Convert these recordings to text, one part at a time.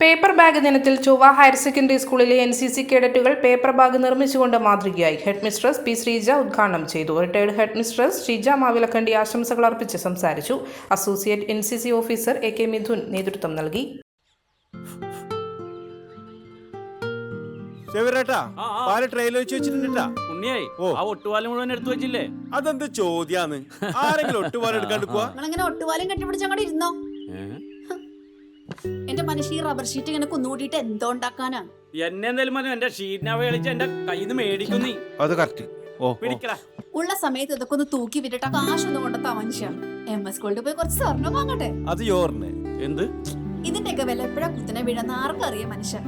Paper bag ദിനത്തിൽ Chovva higher secondary സ്കൂളിലെ N C C കേഡറ്റുകൾ പേപ്പർ ബാഗ് നിർമ്മിച്ചുകൊണ്ട് മാതൃകയായി. ഹെഡ് മിസ്ട്രസ് പി ശ്രീജ ഉദ്ഘാടനം ചെയ്തു. Retired head mistress Sreeja Mavilakandy ആശംസകൾ അർപ്പിച്ച് സംസാരിച്ചു. Associate N C C officer A K Mithun നേതൃത്വം നൽകി. അതെന്ത് ചോദ്യാന്ന്. ആരെങ്കിലും ഒട്ടുപാലം എടുക്കാണ്ട് പോവാ? ഒട്ടുപാലും ഇരുന്നോ? എന്റെ മനുഷ്യ ഈ റബ്ബർ ഷീറ്റ് ഇങ്ങനെ കുന്നുകൂടിയിട്ട് എന്തോ ഉണ്ടാക്കാനാ? എന്നെ എന്തായാലും മതി. എന്റെ ഷീറ്റിനെ കളിച്ച് എന്റെ കയ്യിൽ നിന്ന് മേടിക്കും നീ. അത് കറക്റ്റ് ഓ പിടിക്കടാ ഉള്ള സമയത്ത് ഇതൊക്കെ ഒന്ന് തൂക്കി വിട്ടിട്ട് കാശൊന്നും കൊണ്ടെത്താ മനുഷ്യ. എം എസ് ഗോൾഡ് പോയി കുറച്ച് സ്വർണം വാങ്ങട്ടെ? അത് യോറിന്. എന്ത്? ഇതിന്റെയൊക്കെ വില എപ്പോഴാ കുത്തിനെ വീഴുന്ന ആർക്കറിയാം മനുഷ്യ.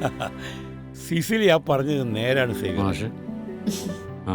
സിസിലി ആ പറഞ്ഞത് നേരാണ് സേവ ആ.